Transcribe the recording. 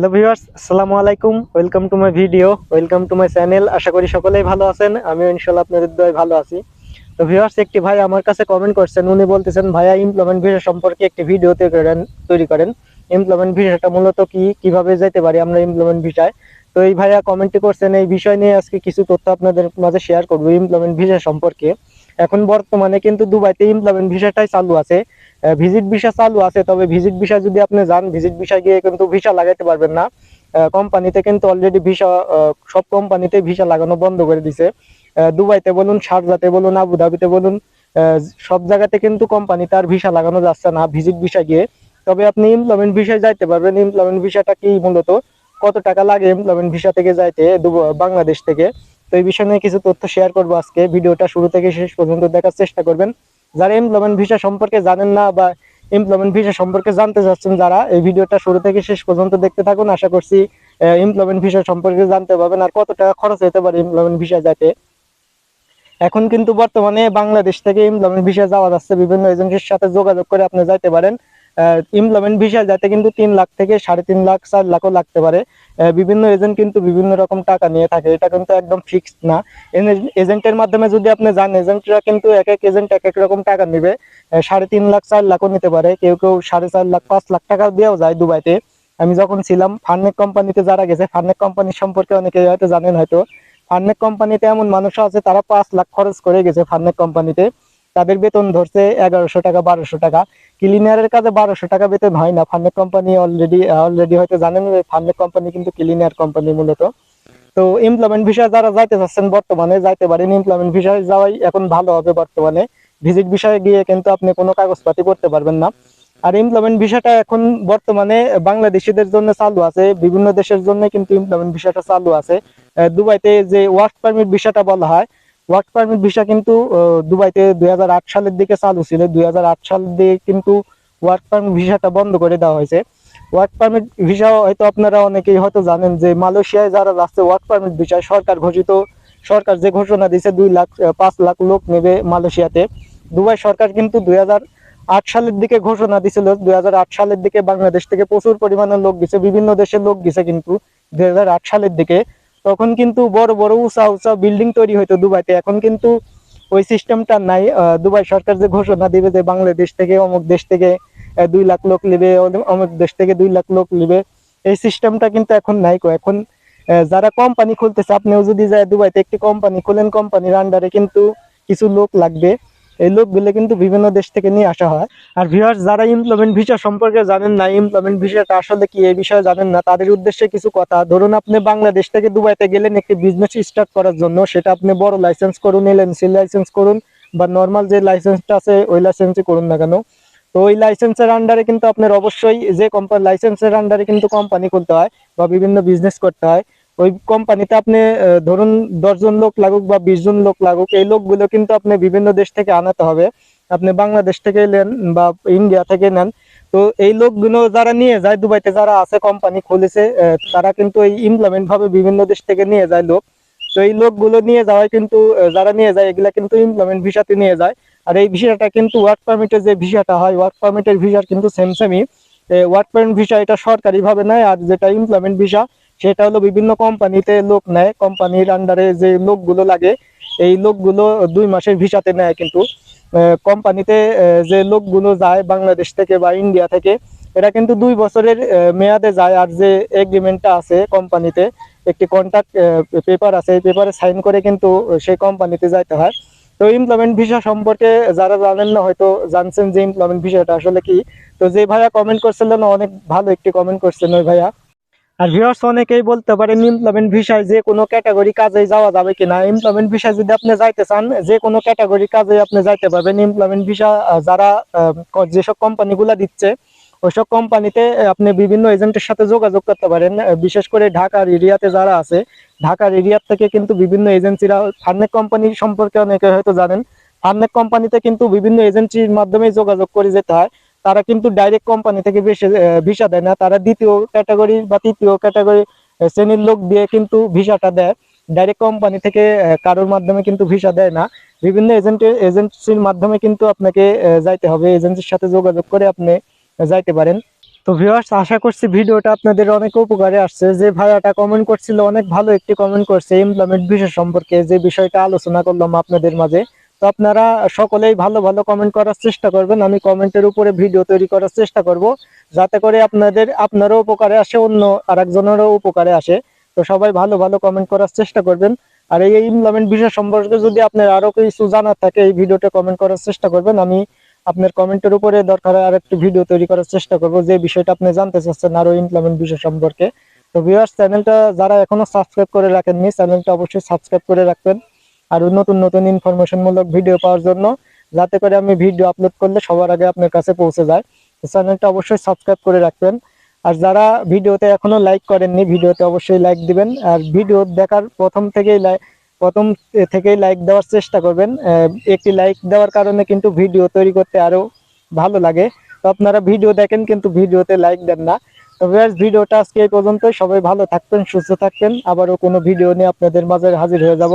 Hello viewers, আসসালামু আলাইকুম। Welcome to my video, welcome to my channel. আশা করি সকলেই ভালো আছেন, আমিও ইনশাল্লাহ আপনাদের দয় ভালো আছি। তো ভিউয়ার্স, একটি ভাই আমার কাছে কমেন্ট করছেন, উনি বলতেছেন, ভাইয়া ইমপ্লয়মেন্ট ভিসা সম্পর্কে একটি ভিডিও তৈরি করেন। ইমপ্লয়মেন্ট ভিসাটা মূলত কি, কীভাবে যেতে পারি আমরা ইমপ্লয়মেন্ট ভিসায় তো এই ভাইয়া কমেন্টটি করছেন, এই বিষয় নিয়ে আজকে কিছু তথ্য আপনাদের মাঝে শেয়ার করব ইমপ্লয়মেন্ট ভিসা সম্পর্কে। এখন বর্তমানে কিন্তু দুবাইতে ইমপ্লয়মেন্ট ভিসাটাই চালু আছে। ভিজিট ভিসা চালু আছে, তবে ভিজিট ভিসা যদি আপনি যান ভিজিট ভিসা গিয়ে কিন্তু ভিসা লাগাইতে পারবেন না। কোম্পানিতে কিন্তু অলরেডি ভিসা সব কোম্পানিতে ভিসা লাগানো বন্ধ করে দিছে। দুবাইতে বলুন শারজাতে বলুন, আবুধাবিতে বলুন সব জায়গাতে কিন্তু কোম্পানিতে আর ভিসা লাগানো যাচ্ছে না ভিজিট ভিসা গিয়ে। তবে আপনি এমপ্লয়মেন্ট ভিসায় যাইতে পারবেন। এমপ্লয়মেন্ট ভিসাটা কি মূলত? কত টাকা লাগে এমপ্লয়মেন্ট ভিসা থেকে যাইতে বাংলাদেশ থেকে? তো এই বিষয় নিয়ে কিছু তথ্য শেয়ার করব আজকে। ভিডিওটা শুরু থেকে শেষ পর্যন্ত দেখার চেষ্টা করবেন। যারা এমপ্লয়মেন্ট ভিসা সম্পর্কে জানেন না বা এমপ্লয়মেন্ট ভিসা সম্পর্কে জানতে চাচ্ছেন, যারা এই ভিডিওটা শুরু থেকে শেষ পর্যন্ত দেখতে থাকুন, আশা করছি এমপ্লয়মেন্ট ভিসা সম্পর্কে জানতে পারবেন আর কত টাকা খরচ হতে পারে এমপ্লয়মেন্ট ভিসা যাতে। এখন কিন্তু বর্তমানে বাংলাদেশ থেকে এমপ্লয়মেন্ট ভিসা যাওয়া যাচ্ছে বিভিন্ন এজেন্সির সাথে যোগাযোগ করে আপনি যাইতে পারেন। এমপ্লয়মেন্ট ভিসা যাতে কিন্তু তিন লাখ থেকে সাড়ে তিন লাখ, চার লাখও লাগতে পারে। বিভিন্ন এজেন্ট কিন্তু বিভিন্ন রকম টাকা নিয়ে থাকে। এটা কিন্তু একদম ফিক্সড না। এজেন্টের মাধ্যমে যদি আপনি যান এজেন্টরা কিন্তু এক এক এজেন্ট এক এক রকম টাকা নিবে। সাড়ে তিন লাখ, চার লাখও নিতে পারে। কেউ কেউ সাড়ে চার লাখ, পাঁচ লাখ টাকা দিয়েও যায় দুবাইতে। আমি যখন ছিলাম ফার্নেক কোম্পানিতে যারা গেছে ফার্নেক কোম্পানি সম্পর্কে অনেকে হয়তো জানেন হয়তো। ফার্নেক কোম্পানিতে এমন মানুষ আছে, তারা পাঁচ লাখ খরচ করে গেছে ফার্নেক কোম্পানিতে তাদের বেতন ধরছে এগারোশো টাকা, বারোশো টাকা। ক্লিনারের কাজে বারোশো টাকা বেতন হয় না। ফার্নেক কোম্পানি অলরেডি অলরেডি হয়তো জানেন ফার্নেক কোম্পানি কিন্তু ক্লিনার কোম্পানি মূলত। তো এমপ্লয়মেন্ট ভিসা যারা যাইতে চাচ্ছেন বর্তমানে, যাইতে পারেন এমপ্লয়মেন্ট ভিসায় যাওয়াই এখন ভালো হবে বর্তমানে। ভিজিট ভিসায় গিয়ে কিন্তু আপনি কোনো কাগজপাতি করতে পারবেন না। আর এমপ্লয়মেন্ট ভিসাটা এখন বর্তমানে বাংলাদেশিদের জন্য চালু আছে। বিভিন্ন দেশের জন্য কিন্তু এমপ্লয়মেন্ট ভিসাটা চালু আছে। দুবাইতে যে ওয়ার্ক পারমিট ভিসাটা বলা হয় ওয়ার্ক পারমিট ভিসা কিন্তু দুবাইতে দুই হাজার আট সালের দিকে চালু ছিল। দুই সালের দিকে কিন্তু ওয়ার্ক পারমিট ভিসাটা বন্ধ করে দেওয়া হয়েছে। ওয়ার্ক পারমিট ভিসা হয়তো আপনারা অনেকেই হয়তো জানেন যে মালয়েশিয়ায় যারা যাচ্ছে ওয়ার্ক পারমিট ভিসায় সরকার ঘোষিত, সরকার যে ঘোষণা দিয়েছে দুই লাখ পাঁচ লাখ লোক নেবে মালয়েশিয়াতে। দুবাই সরকার কিন্তু দুই আট সালের দিকে ঘোষণা দিছিল দুই হাজার আট সালের দিকে বাংলাদেশ থেকে প্রচুর পরিমাণে লোক গেছে, বিভিন্ন দেশের লোক গেছে কিন্তু দুই হাজার আট সালের দিকে। তখন কিন্তু বড় বড় উঁচা উঁচা বিল্ডিং তৈরি হইতো দুবাইতে। এখন কিন্তু ওই সিস্টেমটা নাই। দুবাই সরকার যে ঘোষণা দিবে যে বাংলাদেশ থেকে অমুক দেশ থেকে দুই লাখ লোক নেবে, অমুক দেশ থেকে দুই লাখ লোক নেবে, এই সিস্টেমটা কিন্তু এখন নাই এখন যারা কোম্পানি খুলতেছে, আপনিও যদি যায় দুবাইতে একটি কোম্পানি খুলেন কোম্পানির আন্ডারে কিন্তু কিছু লোক লাগবে। এই লোকগুলো কিন্তু বিভিন্ন দেশ থেকে নিয়ে আসা হয়। আর ভিউয়ার্স যারা ইমপ্লয়মেন্ট ভিসা সম্পর্কে জানেন না ইমপ্লয়মেন্ট ভিসাটা আসলে কি এই বিষয়ে জানেন না, তাদের উদ্দেশ্যে কিছু কথা। ধরুন আপনি বাংলাদেশ থেকে দুবাইতে গেলেন একটি বিজনেস স্টার্ট করার জন্য, সেটা আপনি বড় লাইসেন্স করুন এলেন এলএনসি লাইসেন্স করুন, বা নর্মাল যে লাইসেন্সটা আছে, ওই লাইসেন্সই করুন না কেন। তো ওই লাইসেন্সের আন্ডারে কিন্তু আপনার অবশ্যই যে কোম্পানি লাইসেন্সের আন্ডারে কিন্তু কোম্পানি খুলতে হয়, বা বিভিন্ন বিজনেস করতে হয়। ওই কোম্পানিতে আপনি ধরুন দশজন লোক লাগুক বা বিশ জন লোক লাগুক, এই লোকগুলো কিন্তু আপনি বিভিন্ন দেশ থেকে আনাতে হবে। আপনি বাংলাদেশ থেকে নেন বা ইন্ডিয়া থেকে নেন। তো এই লোকগুলো যারা নিয়ে যায়, দুবাইতে যারা আছে কোম্পানি খুলেছে তারা কিন্তু এই ইমপ্লয়মেন্ট ভাবে বিভিন্ন দেশ থেকে নিয়ে যায় লোক। তো এই লোকগুলো নিয়ে যাওয়ায় কিন্তু যারা নিয়ে যায়, এগুলা কিন্তু ইমপ্লয়মেন্ট ভিসাতে নিয়ে যায়। আর এই ভিসাটা কিন্তু ওয়ার্ক পারমিটের যে ভিসাটা হয় ওয়ার্ক পারমিটের ভিসার কিন্তু সেম সেমই ওয়ার্ক পারমিট ভিসা এটা সরকারি ভাবে নেয়, আর যেটা ইমপ্লয়মেন্ট ভিসা সেটা হলো বিভিন্ন কোম্পানিতে লোক নেয়। কোম্পানির আন্ডারে যে লোকগুলো লাগে, এই লোকগুলো দুই মাসের ভিসাতে নেয় কিন্তু। কোম্পানিতে যে লোকগুলো যায় বাংলাদেশ থেকে বা ইন্ডিয়া থেকে, এরা কিন্তু দুই বছরের মেয়াদে যায়। আর যে এগ্রিমেন্টটা আছে কোম্পানিতে, একটি কন্ট্রাক্ট পেপার আছে, এই পেপারে সাইন করে কিন্তু সেই কোম্পানিতে যাইতে হয়। তো এমপ্লয়মেন্ট ভিসা সম্পর্কে যারা জানেন না, হয়তো জানছেন যে এমপ্লয়মেন্ট ভিসাটা আসলে কি। তো যে ভাইয়া কমেন্ট করছিলেন অনেক ভালো একটি কমেন্ট করছেন ওই ভাইয়া। আর ভিউয়ার্স অনেকেই বলতে পারেন এমপ্লয়মেন্ট ভিসায় যে কোনো ক্যাটাগরি কাজে যাওয়া যাবে কিনা? এমপ্লয়মেন্ট ভিসায় যদি আপনি যাইতে চান, যে কোনো ক্যাটাগরি কাজে আপনি যাইতে পারবেন। এমপ্লয়মেন্ট ভিসা যারা যেসব কোম্পানিগুলো দিচ্ছে, ওইসব কোম্পানিতে আপনি বিভিন্ন এজেন্টের সাথে যোগাযোগ করতে পারেন। বিশেষ করে ঢাকার এরিয়াতে যারা আছে, ঢাকার এরিয়ার থেকে কিন্তু বিভিন্ন এজেন্সিরা ফার্নেক কোম্পানি সম্পর্কে অনেকে হয়তো জানেন। ফার্নেক কোম্পানিতে কিন্তু বিভিন্ন এজেন্সির মাধ্যমে যোগাযোগ করে যেতে হয়। তারা কিন্তু ডাইরেক্ট কোম্পানি থেকে ভিসা দেয় না। তারা দ্বিতীয় ক্যাটাগরি বা তৃতীয় ক্যাটাগরি শ্রেণির লোক দিয়ে কিন্তু ভিসাটা দেয়। ডাইরেক্ট কোম্পানি থেকে কারোর মাধ্যমে কিন্তু ভিসা দেয় না। বিভিন্ন এজেন্টের এজেন্সির মাধ্যমে কিন্তু আপনাকে যাইতে হবে। এজেন্সির সাথে যোগাযোগ করে আপনি যাইতে পারেন। তো ভিউয়ার্স আশা করছি ভিডিওটা আপনাদের অনেক উপকারে আসছে। যে ভাইয়াটা কমেন্ট করছিল, অনেক ভালো একটি কমেন্ট করছে। এমপ্লয়মেন্ট বিষয় সম্পর্কে যে বিষয়টা আলোচনা করলাম আপনাদের মাঝে। তো আপনারা সকলেই ভালো ভালো কমেন্ট করার চেষ্টা করবেন। আমি কমেন্টের উপরে ভিডিও তৈরি করার চেষ্টা করব, যাতে করে আপনাদের, আপনারও উপকারে আসে, অন্য আরেকজনেরও উপকারে আসে। তো সবাই ভালো ভালো কমেন্ট করার চেষ্টা করবেন। আর এই এমপ্লয়মেন্ট বিষয় সম্পর্কে যদি আপনার আরও কিছু জানার থাকে, এই ভিডিওটা কমেন্ট করার চেষ্টা করবেন। আমি আপনার কমেন্টের উপরে দরকার আর একটি ভিডিও তৈরি করার চেষ্টা করব, যে বিষয়টা আপনি জানতে চাচ্ছেন আরও ইমপ্লয়মেন্ট বিষয় সম্পর্কে। তো ভিউয়ার্স চ্যানেলটা যারা এখনও সাবস্ক্রাইব করে রাখেননি চ্যানেলটা অবশ্যই সাবস্ক্রাইব করে রাখবেন। আর নতুন নতুন ইনফরমেশন মূলক ভিডিও পাওয়ার জন্য। যাতে করে আমি ভিডিও আপলোড করলে সবার আগে আপনার কাছে পৌঁছে যায়। চ্যানেলটা অবশ্যই সাবস্ক্রাইব করে রাখবেন। আর যারা ভিডিওতে এখনও লাইক করেননি ভিডিওতে অবশ্যই লাইক দিবেন। আর ভিডিও দেখার প্রথম থেকেই লাইক প্রথম থেকেই লাইক দেওয়ার চেষ্টা করবেন। একটি লাইক দেওয়ার কারণে কিন্তু ভিডিও তৈরি করতে আরও ভালো লাগে। তো আপনারা ভিডিও দেখেন কিন্তু ভিডিওতে লাইক দেন না। তো ভিউয়ার্স ভিডিওটা আজকে এই পর্যন্তই। সবাই ভালো থাকবেন, সুস্থ থাকবেন। আবারও কোনো ভিডিও নিয়ে আপনাদের মাঝে হাজির হয়ে যাব।